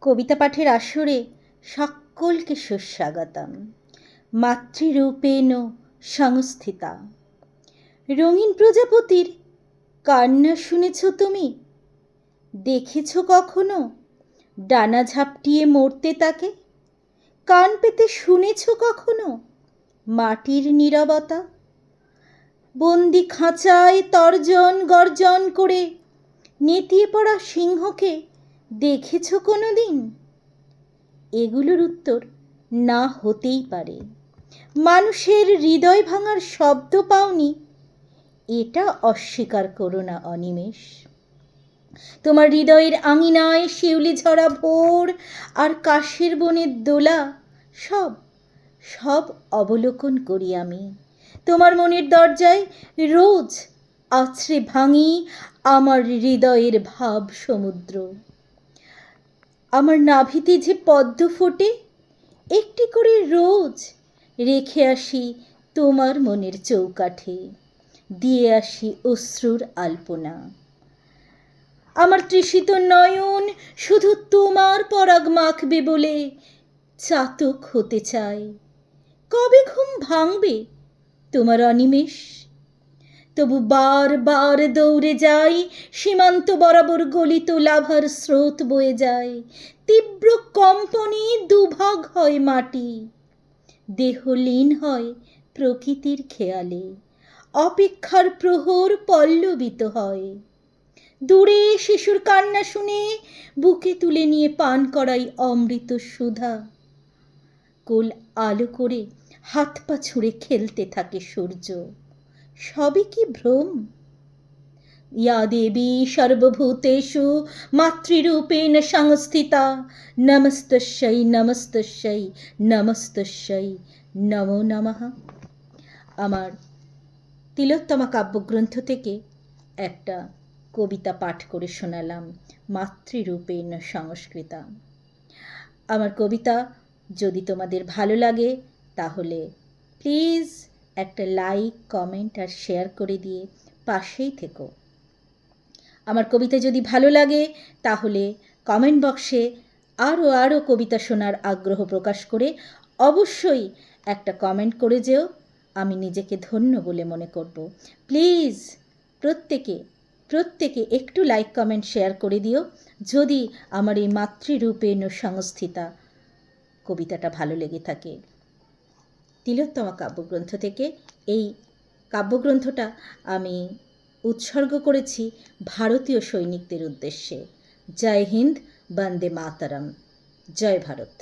কবিতা পাঠের আসরে সকলকে সুস্বাগতম। মাতৃরূপেণ সংস্থিতা। রঙিন প্রজাপতির কান্না শুনেছ তুমি? দেখেছ কখনো? ডানা ঝাপটিয়ে মরতে তাকে? কান পেতে শুনেছ কখনো? মাটির নীরবতা? বন্দি খাঁচায় তর্জন গর্জন করে নেতিয়ে পড়া সিংহকে দেখেছ কোনো দিন এগুলোর উত্তর না হতেই পারে। মানুষের হৃদয় ভাঙার শব্দ পাওনি। এটা অস্বীকার করো না, অনিমেষ। তোমার হৃদয়ের আঙিনায় শিউলি ঝরা ভোর আর কাশের বনের দোলা, সব সব অবলোকন করি আমি। তোমার মনের দরজায় রোজ আছড়ে ভাঙি আমার হৃদয়ের ভাব সমুদ্র। আমার নাভিতে যে পদ্ম ফোটে, একটি করে রোজ রেখে আসি তোমার মনের চৌকাঠে, দিয়ে আসি অশ্রুর আলপনা। আমার তৃষিত নয়ন শুধু তোমার পরাগ মাখবে বলে চাতক হতে চায় কবে ঘুম ভাঙবে তোমার অনিমেষ? তবু বার বার দৌড়ে যাই, সীমান্ত বরাবর গলিত লাভার স্রোত বয়ে যায়। তীব্র কম্পনে দুভাগ হয় মাটি। দেহ লীন হয় প্রকৃতির খেয়ালে। অপেক্ষার প্রহর পল্লবিত হয়। দূরে শিশুর কান্না শুনে বুকে তুলে নিয়ে পান করাই অমৃত সুধা। কোল আলো করে হাত পা ছুঁড়ে খেলতে থাকে সূর্য। সবই কি ভ্রম? ইয়া দেবী সর্বভূতেষু মাতৃরূপেণ সংস্থিতা, নমস্তস্যৈ নমস্তস্যৈ নমস্তস্যৈ, নমো নমঃ। আমার তিলোত্তমা কাব্যগ্রন্থ থেকে একটা কবিতা পাঠ করে শোনালাম, মাতৃরূপেণ সংস্কৃতা। আমার কবিতা যদি তোমাদের ভালো লাগে, তাহলে প্লিজ একটা লাইক কমেন্ট আর শেয়ার করে দিয়ে পাশেই থেকো। আমার কবিতা যদি ভালো লাগে, তাহলে কমেন্ট বক্সে আরও আরও কবিতা শোনার আগ্রহ প্রকাশ করে অবশ্যই একটা কমেন্ট করে যেও। আমি নিজেকে ধন্য বলে মনে করব। প্লিজ প্রত্যেকে প্রত্যেকে একটু লাইক কমেন্ট শেয়ার করে দিও। যদি আমার এই মাতৃরূপেণ সংস্থিতা কবিতাটা ভালো লেগে থাকে। তিলোত্তমা কাব্যগ্রন্থ থেকে। এই কাব্যগ্রন্থটা আমি উৎসর্গ করেছি ভারতীয় সৈনিকদের উদ্দেশ্যে। জয় হিন্দ, বন্দে মাতারাম। জয় ভারত।